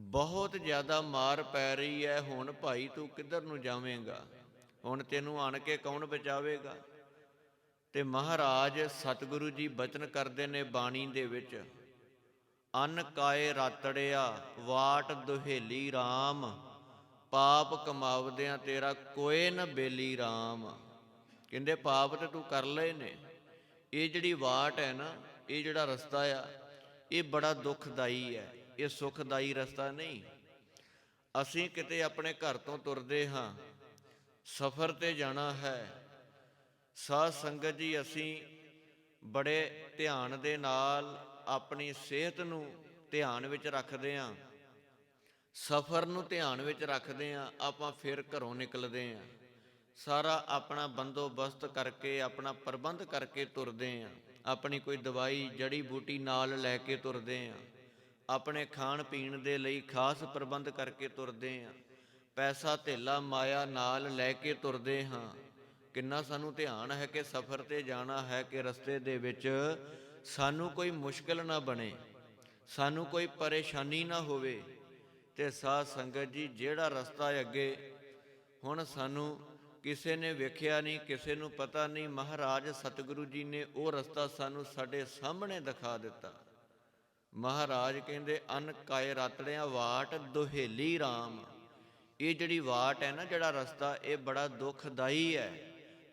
ਬਹੁਤ ਜ਼ਿਆਦਾ ਮਾਰ ਪੈ ਰਹੀ ਹੈ ਹੁਣ ਭਾਈ ਤੂੰ ਕਿੱਧਰ ਨੂੰ ਜਾਵੇਂਗਾ? ਹੁਣ ਤੈਨੂੰ ਆਣ ਕੇ ਕੌਣ ਬਚਾਵੇਗਾ? ਤੇ ਮਹਾਰਾਜ ਸਤਿਗੁਰੂ ਜੀ ਬਚਨ ਕਰਦੇ ਨੇ ਬਾਣੀ ਦੇ ਵਿੱਚ, ਅਨ ਕਾਏ ਰਾਤੜਿਆ, ਵਾਟ ਦੁਹੇਲੀ RAM ਪਾਪ ਕਮਾਵਦਿਆਂ ਤੇਰਾ ਕੋਏ ਨ ਬੇਲੀ RAM ਕਹਿੰਦੇ, ਪਾਪ ਤੇ ਤੂੰ ਕਰ ਲਏ ਨੇ। ਇਹ ਜਿਹੜੀ ਵਾਟ ਹੈ ਨਾ, ਇਹ ਜਿਹੜਾ ਰਸਤਾ ਆ, ਇਹ ਬੜਾ ਦੁਖਦਾਈ ਹੈ ਇਹ ਸੁਖਦਾਈ ਰਸਤਾ ਨਹੀਂ। ਅਸੀਂ ਕਿਤੇ ਆਪਣੇ ਘਰ ਤੋਂ ਤੁਰਦੇ ਹਾਂ, ਸਫ਼ਰ ਤੇ ਜਾਣਾ ਹੈ। ਸਾਧ ਸੰਗਤ ਜੀ, ਅਸੀਂ ਬੜੇ ਧਿਆਨ ਦੇ ਨਾਲ ਆਪਣੀ ਸਿਹਤ ਨੂੰ ਧਿਆਨ ਵਿੱਚ ਰੱਖਦੇ ਹਾਂ। ਸਫ਼ਰ ਨੂੰ ਧਿਆਨ ਵਿੱਚ ਰੱਖਦੇ ਹਾਂ, ਆਪਾਂ ਫਿਰ ਘਰੋਂ ਨਿਕਲਦੇ ਹਾਂ। ਸਾਰਾ ਆਪਣਾ ਬੰਦੋਬਸਤ ਕਰਕੇ, ਆਪਣਾ ਪ੍ਰਬੰਧ ਕਰਕੇ ਤੁਰਦੇ ਹਾਂ। ਆਪਣੀ ਕੋਈ ਦਵਾਈ ਜੜੀ ਬੂਟੀ ਨਾਲ ਲੈ ਕੇ ਤੁਰਦੇ ਹਾਂ। ਆਪਣੇ ਖਾਣ ਪੀਣ ਦੇ ਲਈ ਖਾਸ ਪ੍ਰਬੰਧ ਕਰਕੇ ਤੁਰਦੇ ਹਾਂ ਪੈਸਾ ਧੇਲਾ ਮਾਇਆ ਨਾਲ ਲੈ ਕੇ ਤੁਰਦੇ ਹਾਂ। ਕਿੰਨਾ ਸਾਨੂੰ ਧਿਆਨ ਹੈ ਕਿ ਸਫ਼ਰ ਤੇ ਜਾਣਾ ਹੈ ਕਿ ਰਸਤੇ ਦੇ ਵਿੱਚ ਸਾਨੂੰ ਕੋਈ ਮੁਸ਼ਕਲ ਨਾ ਬਣੇ, ਸਾਨੂੰ ਕੋਈ ਪਰੇਸ਼ਾਨੀ ਨਾ ਹੋਵੇ। ਤੇ ਸਾਧ ਸੰਗਤ ਜੀ, ਜਿਹੜਾ ਰਸਤਾ ਹੈ ਅੱਗੇ, ਹੁਣ ਸਾਨੂੰ ਕਿਸੇ ਨੇ ਵੇਖਿਆ ਨਹੀਂ, ਕਿਸੇ ਨੂੰ ਪਤਾ ਨਹੀਂ, ਮਹਾਰਾਜ ਸਤਿਗੁਰੂ ਜੀ ਨੇ ਉਹ ਰਸਤਾ ਸਾਨੂੰ ਸਾਡੇ ਸਾਹਮਣੇ ਦਿਖਾ ਦਿੱਤਾ। ਮਹਾਰਾਜ ਕਹਿੰਦੇ, ਅਨ ਕਾਏ ਰਾਤੜਿਆਂ ਵਾਟ ਦੁਹੇਲੀ RAM ਇਹ ਜਿਹੜੀ ਵਾਟ ਹੈ ਨਾ, ਜਿਹੜਾ ਰਸਤਾ, ਇਹ ਬੜਾ ਦੁਖਦਾਈ ਹੈ।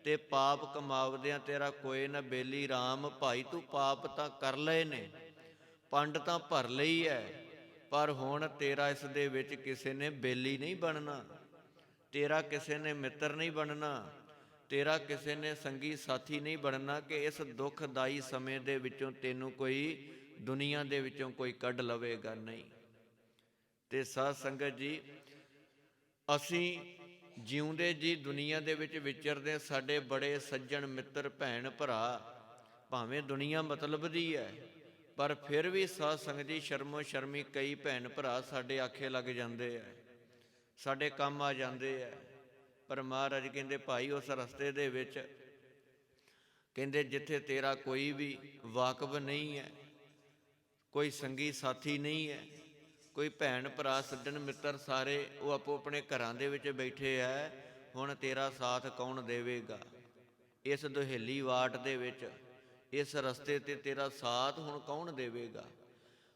ਤੇ ਪਾਪ ਕਮਾਵਦਿਆਂ ਤੇਰਾ ਕੋਈ ਨਾ ਬੇਲੀ RAM ਭਾਈ ਤੂੰ ਪਾਪ ਤਾਂ ਕਰ ਲਏ ਨੇ, ਪੰਡ ਤਾਂ ਭਰ ਲਈ ਹੈ। ਪਰ ਹੁਣ ਤੇਰਾ ਇਸ ਦੇ ਵਿੱਚ ਕਿਸੇ ਨੇ ਬੇਲੀ ਨਹੀਂ ਬਣਨਾ, ਤੇਰਾ ਕਿਸੇ ਨੇ ਮਿੱਤਰ ਨਹੀਂ ਬਣਨਾ, ਤੇਰਾ ਕਿਸੇ ਨੇ ਸੰਗੀ ਸਾਥੀ ਨਹੀਂ ਬਣਨਾ ਕਿ ਇਸ ਦੁਖਦਾਈ ਸਮੇਂ ਦੇ ਵਿੱਚੋਂ ਤੈਨੂੰ ਕੋਈ ਦੁਨੀਆ ਦੇ ਵਿੱਚੋਂ ਕੋਈ ਕੱਢ ਲਵੇਗਾ ਨਹੀਂ। ਤੇ ਸਾਧ ਸੰਗਤ ਜੀ, ਅਸੀਂ ਜਿਉਂਦੇ ਜੀ ਦੁਨੀਆ ਦੇ ਵਿੱਚ ਵਿਚਰਦੇ ਸਾਡੇ ਬੜੇ ਸੱਜਣ ਮਿੱਤਰ, ਭੈਣ ਭਰਾ, ਭਾਵੇਂ ਦੁਨੀਆ ਮਤਲਬ ਦੀ ਹੈ, ਪਰ ਫਿਰ ਵੀ ਸਾਧ ਸੰਗਤ ਜੀ ਸ਼ਰਮੋ ਸ਼ਰਮੀ ਕਈ ਭੈਣ ਭਰਾ ਸਾਡੇ ਆਖੇ ਲੱਗ ਜਾਂਦੇ ਆ, ਸਾਡੇ ਕੰਮ ਆ ਜਾਂਦੇ ਆ। ਪਰ ਮਹਾਰਾਜ ਕਹਿੰਦੇ, ਭਾਈ, ਉਸ ਰਸਤੇ ਦੇ ਵਿੱਚ, ਕਹਿੰਦੇ, ਜਿੱਥੇ ਤੇਰਾ ਕੋਈ ਵੀ ਵਾਕਬ ਨਹੀਂ ਹੈ ਕੋਈ ਸੰਗੀ ਸਾਥੀ ਨਹੀਂ ਹੈ, ਕੋਈ ਭੈਣ ਭਰਾ ਸੱਜਣ ਮਿੱਤਰ ਸਾਰੇ ਉਹ ਆਪੋ ਆਪਣੇ ਘਰਾਂ ਦੇ ਵਿੱਚ ਬੈਠੇ ਐ, ਹੁਣ ਤੇਰਾ ਸਾਥ ਕੌਣ ਦੇਵੇਗਾ? ਇਸ ਦੁਹੇਲੀ ਵਾਟ ਦੇ ਵਿੱਚ, ਇਸ ਰਸਤੇ ਤੇ ਤੇਰਾ ਸਾਥ ਹੁਣ ਕੌਣ ਦੇਵੇਗਾ?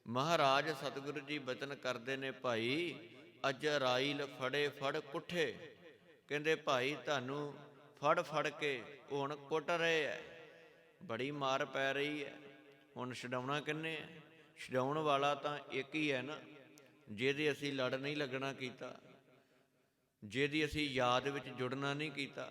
ਮਹਾਰਾਜ ਸਤਿਗੁਰੂ ਜੀ ਬਚਨ ਕਰਦੇ ਨੇ, ਭਾਈ, ਅਜ ਰਾਈਲ ਫੜੇ ਫੜ ਕੁੱਠੇ ਕਹਿੰਦੇ, ਭਾਈ, ਤੁਹਾਨੂੰ ਫੜ ਫੜ ਕੇ ਹੁਣ ਕੁੱਟ ਰਹੇ ਐ। ਬੜੀ ਮਾਰ ਪੈ ਰਹੀ ਹੈ ਹੁਣ ਛਡਾਉਣਾ ਕਿੰਨੇ ਹੈ ਛਡਾਉਣ ਵਾਲਾ ਤਾਂ ਇੱਕ ਹੀ ਹੈ ਨਾ, ਜਿਹਦੇ ਅਸੀਂ ਲੜ ਨਹੀਂ ਲੱਗਣਾ ਕੀਤਾ, ਜਿਹਦੀ ਅਸੀਂ ਯਾਦ ਵਿੱਚ ਜੁੜਨਾ ਨਹੀਂ ਕੀਤਾ।